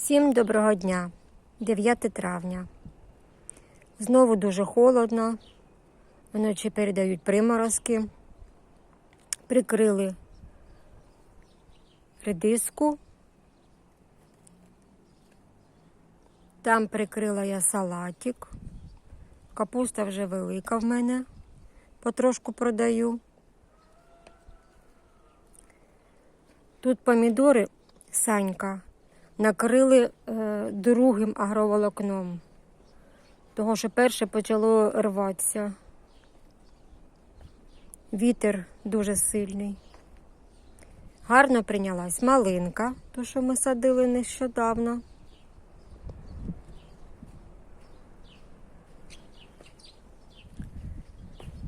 Всім доброго дня, 9 травня. Знову дуже холодно. Вночі передають приморозки. Прикрили редиску. Там прикрила я салатик. Капуста вже велика в мене. Потрошку продаю. Тут помідори Санька накрили е, другим агроволокном, того що перше почало рватися. Вітер дуже сильний. Гарно прийнялась малинка, то що ми садили нещодавно.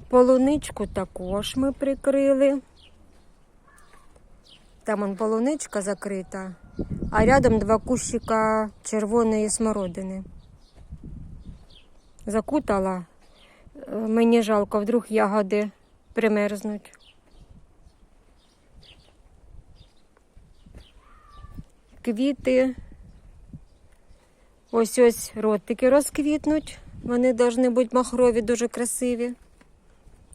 Полуничку також ми прикрили. Там он полуничка закрита, а рядом два кущика червоної смородини. Закутала. Мені жалко, вдруг ягоди примерзнуть. Квіти. Ось ось ротики розквітнуть. Вони повинні бути махрові, дуже красиві.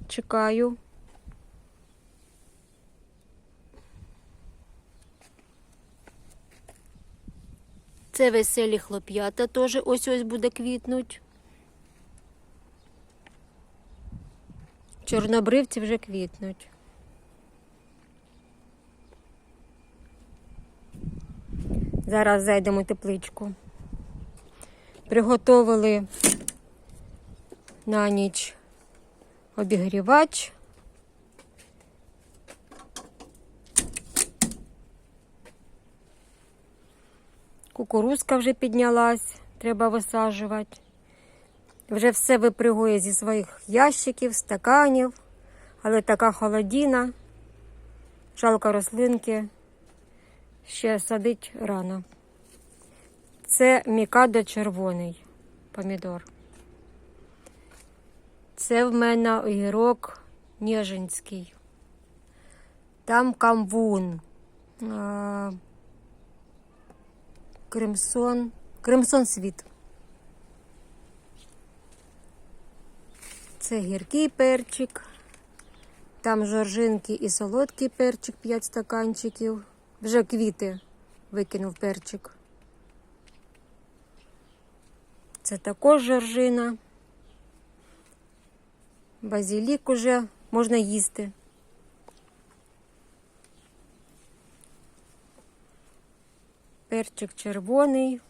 Чекаю. Це веселі хлоп'ята теж ось ось буде квітнуть. Чорнобривці вже квітнуть. Зараз зайдемо тепличку. Приготовили на ніч обігрівач. Кукурузка вже піднялась, треба висаджувати. Вже все випригує зі своїх ящиків, стаканів, але така холодіна, жалко рослинки, ще садить рано. Це мікадо червоний помідор. Це в мене огірок Ніжинський. Там камвун. А, Кремсон. Кремсон світ. Це гіркий перчик. Там жоржинки і солодкий перчик 5 стаканчиків. Вже квіти викинув перчик. Це також жоржина. Базилік уже можна їсти. Перчик червоний.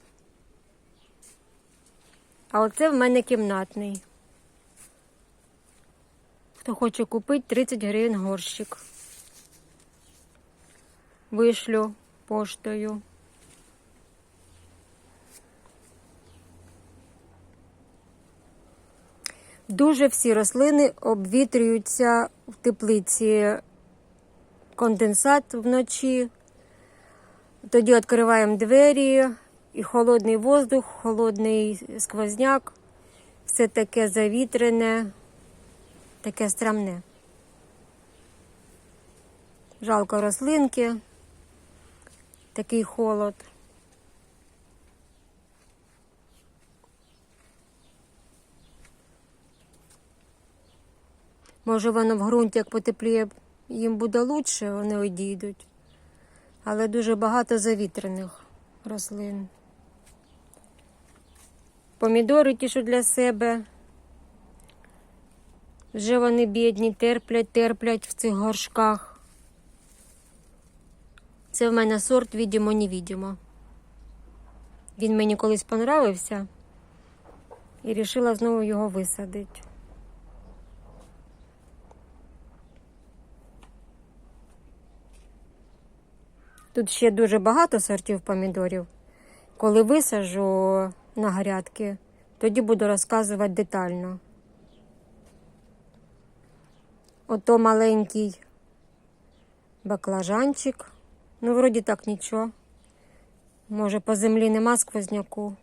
А оце в мене кімнатний. Хто хоче купити 30 гривень горщик. Вишлю поштою. Дуже всі рослини обвітрюються в теплиці конденсат вночі. Тоді відкриваємо двері і холодний воздух, холодний сквозняк. Все таке завітрене, таке страмне. Жалко рослинки, такий холод. Може, воно в ґрунті, як потепліє, їм буде краще, вони одійдуть. Але дуже багато завітрених рослин. Помідори ті, що для себе. Вже вони бідні, терплять, терплять в цих горшках. Це в мене сорт відімо невідімо. Він мені колись понравився і вирішила знову його висадити. Тут ще дуже багато сортів помідорів. Коли висаджу на грядки, тоді буду розказувати детально. Ото маленький баклажанчик. Ну, вроді так нічого. Може, по землі нема сквозняку.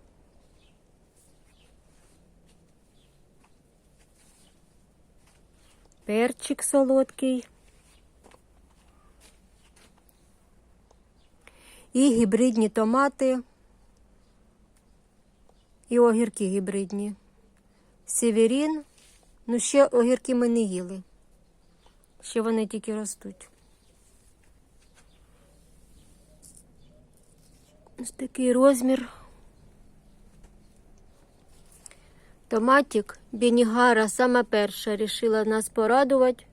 Перчик солодкий. І гібридні томати І огірки гібридні. Северін. Ну, ще огірки ми не їли. Ще вони тільки ростуть. Ось такий розмір. Томатик Бенігара сама перша рішила нас порадувати.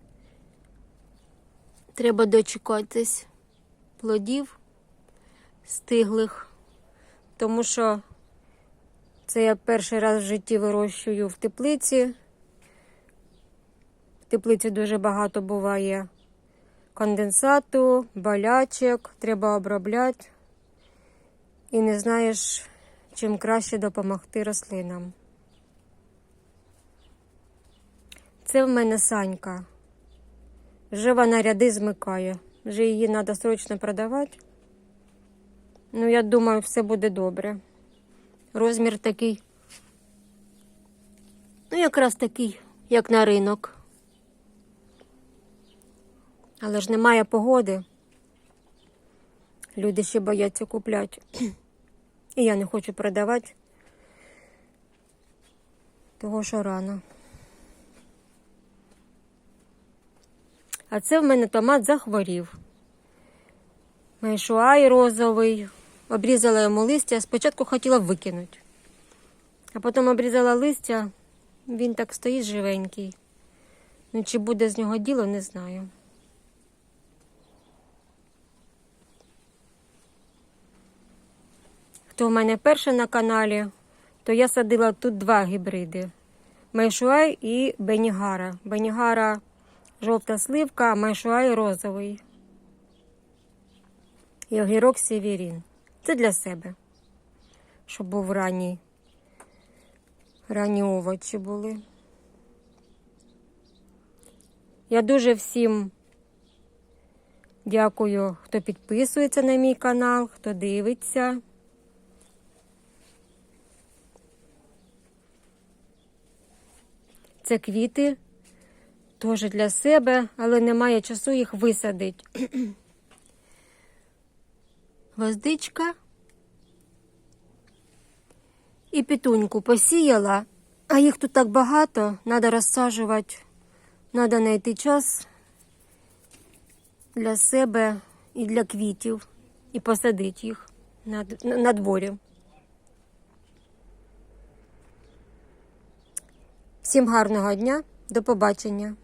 Треба дочекатись плодів стиглих, тому що це я перший раз в житті вирощую в теплиці. В теплиці дуже багато буває конденсату, болячок, треба обробляти. І не знаєш, чим краще допомогти рослинам. Це в мене санька. Вже вона ряди змикає. Вже її треба срочно продавати. Ну, я думаю, все буде добре. Розмір такий. Ну, якраз такий, як на ринок. Але ж немає погоди. Люди ще бояться купляти. І я не хочу продавати, того що рано. А це в мене томат захворів. Майшуай розовий. Обрізала йому листя. Спочатку хотіла викинути. А потім обрізала листя, він так стоїть живенький. Ну, чи буде з нього діло, не знаю. Хто в мене перший на каналі, то я садила тут два гібриди: Майшуай і Бенігара. Бенігара жовта сливка, а Майшуай розовий. І огірок Сєвєрін. Це для себе, щоб був ранній. Ранні овочі були. Я дуже всім дякую, хто підписується на мій канал, хто дивиться. Це квіти теж для себе, але немає часу їх висадити. Гвоздичка. І пітуньку посіяла, а їх тут так багато, треба розсаджувати, треба знайти час для себе і для квітів, і посадити їх на, на, дворі. Всім гарного дня, до побачення.